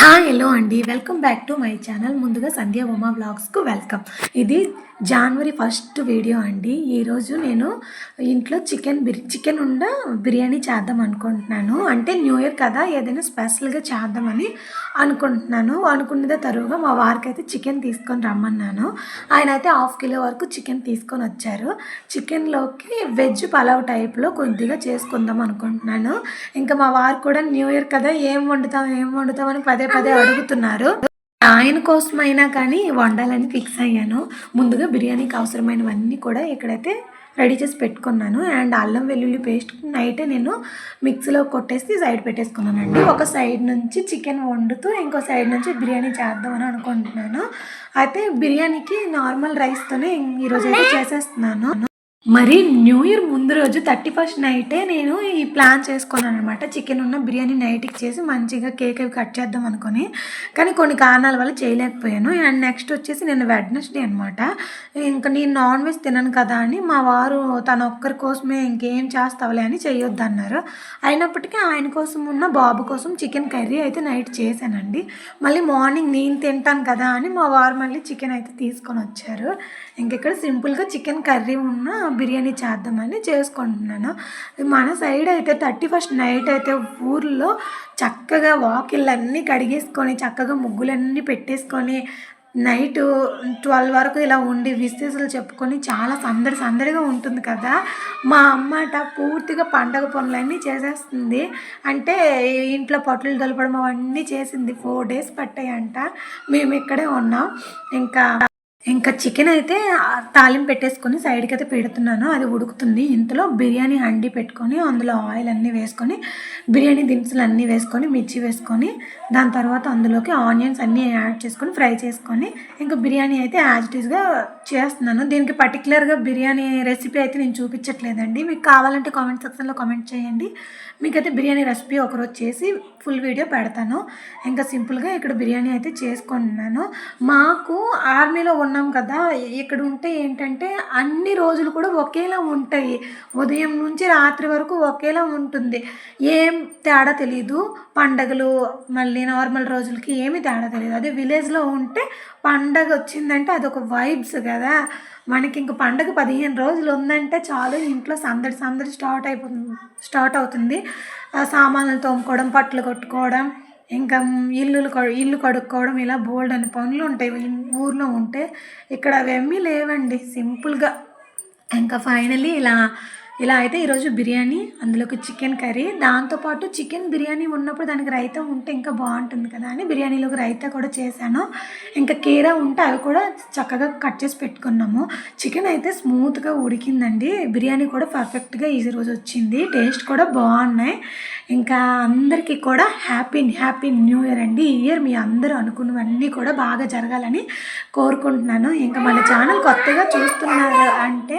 Hi hello అండి welcome back to my channel ముందుగా Sandhya Uma బ్లాగ్స్కు welcome ఇది జనవరి ఫస్ట్ వీడియో అండి ఈరోజు నేను ఇంట్లో చికెన్ బిర్ చికెన్ ఉండ బిర్యానీ చేద్దాం అనుకుంటున్నాను. అంటే న్యూ ఇయర్ కదా ఏదైనా స్పెషల్గా చేద్దామని అనుకుంటున్నాను. అనుకున్నదే తరువుగా మా వారికి అయితే చికెన్ తీసుకొని రమ్మన్నాను. ఆయన అయితే హాఫ్ కిలో వరకు చికెన్ తీసుకొని వచ్చారు. చికెన్లోకి వెజ్ పలావ్ టైప్లో కొద్దిగా చేసుకుందాం అనుకుంటున్నాను. ఇంకా మా వారు కూడా న్యూ ఇయర్ కదా ఏం వండుతాం ఏం వండుతామని పదే పదే అడుగుతున్నారు. ఆయన కోసమైనా కానీ వండాలని ఫిక్స్ అయ్యాను. ముందుగా బిర్యానీకి అవసరమైనవన్నీ కూడా ఇక్కడైతే రెడీ చేసి పెట్టుకున్నాను. అండ్ అల్లం వెల్లుల్లి పేస్ట్ నైటే నేను మిక్సీలో కొట్టేసి సైడ్ పెట్టేసుకున్నానండి ఒక సైడ్ నుంచి చికెన్ వండుతూ ఇంకో సైడ్ నుంచి బిర్యానీ చేద్దామని అనుకుంటున్నాను. అయితే బిర్యానీకి నార్మల్ రైస్తోనే ఈరోజు అయితే చేసేస్తున్నాను. మరి న్యూ ఇయర్ ముందు రోజు థర్టీ ఫస్ట్ నైటే నేను ఈ ప్లాన్ చేసుకున్నాను అనమాట చికెన్ ఉన్న బిర్యానీ నైట్కి చేసి మంచిగా కేక్ అవి కట్ చేద్దాం అనుకుని. కానీ కొన్ని కారణాల వల్ల చేయలేకపోయాను. అండ్ నెక్స్ట్ వచ్చేసి నేను వెడ్నెస్డే అనమాట ఇంకా నేను నాన్ వెజ్ తినను కదా అని మా వారు తన ఒక్కరి కోసమే ఇంకేం చేస్తావులే అని చేయొద్దు అన్నారు అయినప్పటికీ ఆయన కోసం ఉన్న బాబు కోసం చికెన్ కర్రీ అయితే నైట్ చేశానండి. మళ్ళీ మార్నింగ్ నేను తింటాను కదా అని మా వారు మళ్ళీ చికెన్ అయితే తీసుకొని వచ్చారు. ఇంకెక్కడ సింపుల్గా చికెన్ కర్రీ ఉన్న బిర్యానీ చేద్దామని చేసుకుంటున్నాను. మన సైడ్ అయితే థర్టీ ఫస్ట్ నైట్ అయితే ఊర్లో చక్కగా వాకిళ్ళన్నీ కడిగేసుకొని చక్కగా ముగ్గులన్నీ పెట్టేసుకొని నైట్ ట్వెల్వ్ వరకు ఇలా ఉండి విశేషాలు చెప్పుకొని చాలా సందడి సందడిగా ఉంటుంది కదా. మా అమ్మట పూర్తిగా పండగ పనులన్నీ చేసేస్తుంది. అంటే ఇంట్లో పొట్లు దొలపడం అవన్నీ చేసింది. ఫోర్ డేస్ పట్టాయంట. మేము ఇక్కడే ఉన్నాం. ఇంకా ఇంకా చికెన్ అయితే తాలింపు పెట్టేసుకొని సైడ్కి అయితే పెడుతున్నాను. అది ఉడుకుతుంది. ఇంతలో బిర్యానీ హండి పెట్టుకొని అందులో ఆయిల్ అన్నీ వేసుకొని బిర్యానీ దినుసులు అన్నీ వేసుకొని మిర్చి వేసుకొని దాని తర్వాత అందులోకి ఆనియన్స్ అన్నీ యాడ్ చేసుకొని ఫ్రై చేసుకొని ఇంకా బిర్యానీ అయితే యాజ్ ఇట్ ఈస్గా చేస్తున్నాను. దీనికి పర్టికులర్గా బిర్యానీ రెసిపీ అయితే నేను చూపించట్లేదండి. మీకు కావాలంటే కామెంట్ సెక్షన్లో కామెంట్ చేయండి. మీకైతే బిర్యానీ రెసిపీ ఒకరోజు చేసి ఫుల్ వీడియో పెడతాను. ఇంకా సింపుల్గా ఇక్కడ బిర్యానీ అయితే చేసుకుంటున్నాను. మాకు ఆర్మీలో ఉన్నాం కదా ఇక్కడ ఉంటే ఏంటంటే అన్ని రోజులు కూడా ఒకేలా ఉంటాయి. ఉదయం నుంచి రాత్రి వరకు ఒకేలా ఉంటుంది. ఏం తేడా తెలియదు పండగలు మళ్ళీ నార్మల్ రోజులకి ఏమి తేడా తెలియదు అదే విలేజ్లో ఉంటే పండగ వచ్చిందంటే అదొక వైబ్స్ కదా. మనకి ఇంక పండగ పదిహేను రోజులు ఉందంటే చాలు ఇంట్లో సందడి సందడి స్టార్ట్ అయిపోతుంది స్టార్ట్ అవుతుంది. సామాన్లు తోముకోవడం పట్లు కొట్టుకోవడం ఇంకా ఇల్లులు ఇల్లు కడుక్కోవడం ఇలా బోల్డ్ అని పనులు ఉంటాయి. ఊర్లో ఉంటే ఇక్కడ అవన్నీ లేవండి. సింపుల్గా. ఇంకా ఫైనలీ ఇలా ఇలా అయితే ఈరోజు బిర్యానీ అందులోకి చికెన్ కర్రీ. దాంతోపాటు చికెన్ బిర్యానీ ఉన్నప్పుడు దానికి రైతా ఉంటే ఇంకా బాగుంటుంది కదా అని బిర్యానీలోకి రైతా కూడా చేశాను. ఇంకా కీరా ఉంటే అవి కూడా చక్కగా కట్ చేసి పెట్టుకున్నాము. చికెన్ అయితే స్మూత్గా ఉడికిందండి. బిర్యానీ కూడా పర్ఫెక్ట్గా ఈ రోజు వచ్చింది. టేస్ట్ కూడా బాగున్నాయి. ఇంకా అందరికీ కూడా హ్యాపీ హ్యాపీ న్యూ ఇయర్ అండి. ఈ ఇయర్ మీ అందరూ అనుకున్నవన్నీ కూడా బాగా జరగాలని కోరుకుంటున్నాను. ఇంకా మన ఛానల్ కొత్తగా చూస్తున్నారు అంటే